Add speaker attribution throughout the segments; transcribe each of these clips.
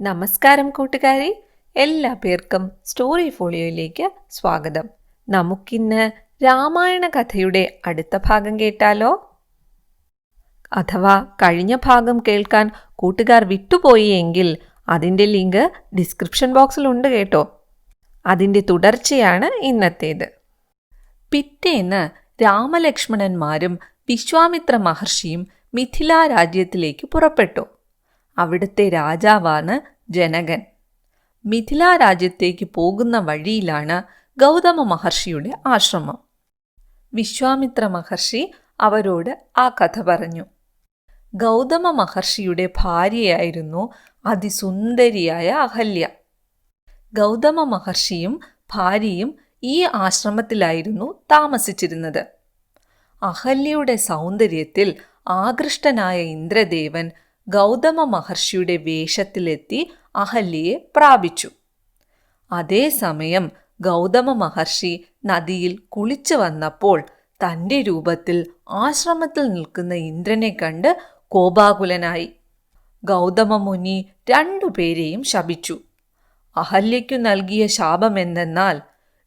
Speaker 1: നമസ്കാരം കൂട്ടുകാരെ. എല്ലാ പേർക്കും സ്റ്റോറി ഫോളിയോയിലേക്ക് സ്വാഗതം. നമുക്കിന്ന് രാമായണ കഥയുടെ അടുത്ത ഭാഗം കേട്ടാലോ? അഥവാ കഴിഞ്ഞ ഭാഗം കേൾക്കാൻ കൂട്ടുകാർ വിട്ടുപോയി എങ്കിൽ അതിന്റെ ലിങ്ക് ഡിസ്ക്രിപ്ഷൻ ബോക്സിലുണ്ട് കേട്ടോ. അതിന്റെ തുടർച്ചയാണ് ഇന്നത്തേത്. പിറ്റേന്ന് രാമലക്ഷ്മണന്മാരും വിശ്വാമിത്ര മഹർഷിയും മിഥില രാജ്യത്തിലേക്ക് പുറപ്പെട്ടു. അവിടുത്തെ രാജാവാണ് ജനകൻ. മിഥില രാജ്യത്തേക്ക് പോകുന്ന വഴിയിലാണ് ഗൗതമ മഹർഷിയുടെ ആശ്രമം. വിശ്വാമിത്ര മഹർഷി അവരോട് ആ കഥ പറഞ്ഞു. ഗൗതമ മഹർഷിയുടെ ഭാര്യയായിരുന്നു അതിസുന്ദരിയായ അഹല്യ. ഗൗതമ മഹർഷിയും ഭാര്യയും ഈ ആശ്രമത്തിലായിരുന്നു താമസിച്ചിരുന്നത്. അഹല്യയുടെ സൗന്ദര്യത്തിൽ ആകൃഷ്ടനായ ഇന്ദ്രദേവൻ ഗൗതമ മഹർഷിയുടെ വേഷത്തിലെത്തി അഹല്യയെ പ്രാപിച്ചു. അതേസമയം ഗൗതമ മഹർഷി നദിയിൽ കുളിച്ചു വന്നപ്പോൾ തന്റെ രൂപത്തിൽ ആശ്രമത്തിൽ നിൽക്കുന്ന ഇന്ദ്രനെ കണ്ട് കോപാകുലനായി. ഗൗതമ മുനി രണ്ടുപേരെയും ശപിച്ചു. അഹല്യയ്ക്കു നൽകിയ ശാപമെന്തെന്നാൽ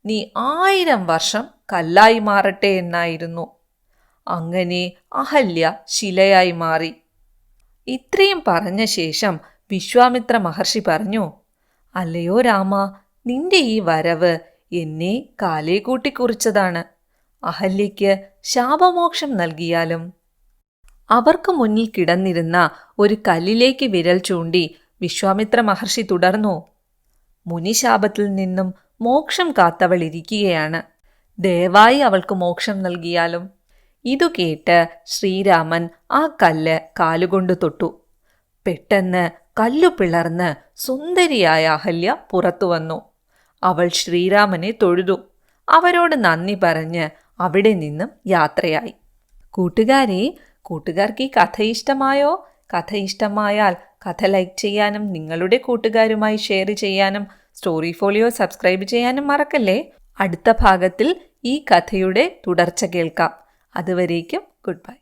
Speaker 1: നീ ആയിരം വർഷം കല്ലായി മാറട്ടെ എന്നായിരുന്നു. അങ്ങനെ അഹല്യ ശിലയായി മാറി. ഇത്രയും പറഞ്ഞ ശേഷം വിശ്വാമിത്ര മഹർഷി പറഞ്ഞു അല്ലയോ രാമ നിന്റെ ഈ വരവ് എന്നെ കാലേ കൂട്ടിക്കുറിച്ചതാണ്. അഹല്യയ്ക്ക് ശാപമോക്ഷം നൽകിയാലും? അവർക്ക് മുന്നിൽ കിടന്നിരുന്ന ഒരു കല്ലിലേക്ക് വിരൽ ചൂണ്ടി വിശ്വാമിത്ര മഹർഷി തുടർന്നു മുനിശാപത്തിൽ നിന്നും മോക്ഷം കാത്തവൾ ഇരിക്കുകയാണ്. ദയവായി അവൾക്ക് മോക്ഷം നൽകിയാലും? ഇതു കേട്ട് ശ്രീരാമൻ ആ കല്ല് കാലുകൊണ്ട് തൊട്ടു. പെട്ടെന്ന് കല്ലു പിളർന്ന് സുന്ദരിയായ അഹല്യ പുറത്തു വന്നു. അവൾ ശ്രീരാമനെ തൊഴുതു. അവരോട് നന്ദി പറഞ്ഞ് അവിടെ നിന്നും യാത്രയായി. കൂട്ടുകാരെ കൂട്ടുകാർക്ക് ഈ കഥ ഇഷ്ടമായോ? കഥ ഇഷ്ടമായാൽ കഥ ലൈക്ക് ചെയ്യാനും നിങ്ങളുടെ കൂട്ടുകാരുമായി ഷെയർ ചെയ്യാനും സ്റ്റോറി ഫോളിയോ സബ്സ്ക്രൈബ് ചെയ്യാനും മറക്കല്ലേ? അടുത്ത ഭാഗത്തിൽ ഈ കഥയുടെ തുടർച്ച കേൾക്കാം. അതുവരേക്കും ഗുഡ് ബൈ.